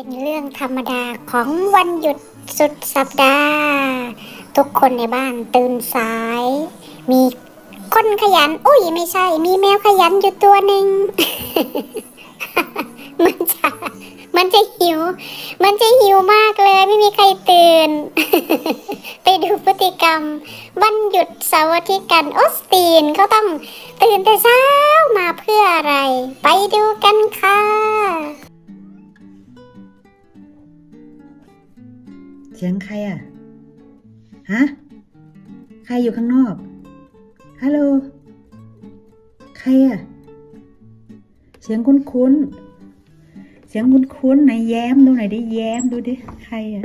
เป็นเรื่องธรรมดาของวันหยุดสุดสัปดาห์ ทุกคนในบ้านตื่นสาย มีคนขยัน อุ้ยไม่ใช่ มีแมวขยันอยู่ตัวหนึ่ง มันจะมันจะหิว มันจะหิวมากเลยไม่มีใครตื่น ไปดูพฤติกรรม วันหยุดเสาร์อาทิตย์กันออสตีนเขาต้องตื่นแต่เช้ามาเพื่ออะไร ไปดูกันค่ะ เสียงใครอะ ฮะ ใครอยู่ข้างนอก ฮัลโหล ใครอะ เสียงคุ้นๆ เสียงคุ้นๆไหนแย้มดูหน่อยดิแย้มดูดิ ใครอะ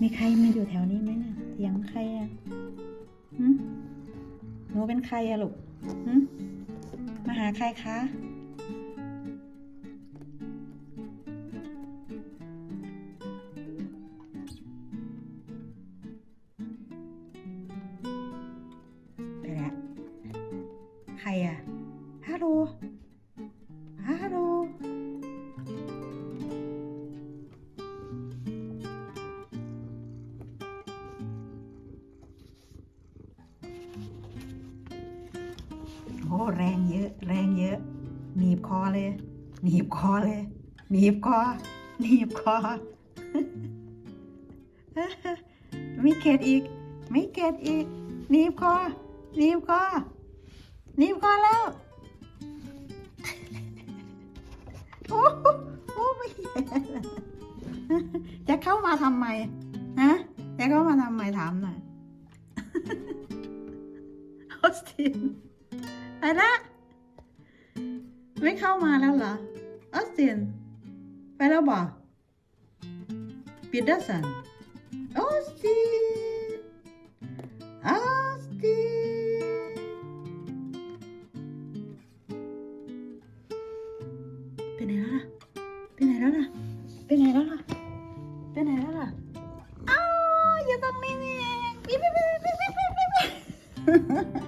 มีใครมาอยู่แถวนี้ไหมน่ะเสียงใครอะหืมหนูเป็นใครอะลูกหืมมาหาใครคะ อะ ฮัลโหล ฮัลโหล โอ้แรงเยอะ แรงเยอะ หนีบคอเลย หนีบคอเลย หนีบคอ หนีบคอ ไม่เข็ดอีก ไม่เข็ดอีก หนีบคอ หนีบคอ หนีบคอแล้วโอ้โหโอ้ไม่เห็นจะเข้ามาทำไมฮะจะเข้ามาทำไมถามหน่อยออสตินไปละไม่เข้ามาแล้วเหรอออสตินไปแล้วบ่ปิดด้สันออสติน ไปไหนแล้วล่ะไปไหนแล้วล่ะไปไหนแล้วล่ะไปไหนแล้วล่ะอ้าวอยู่ตรงนี้นี่เอง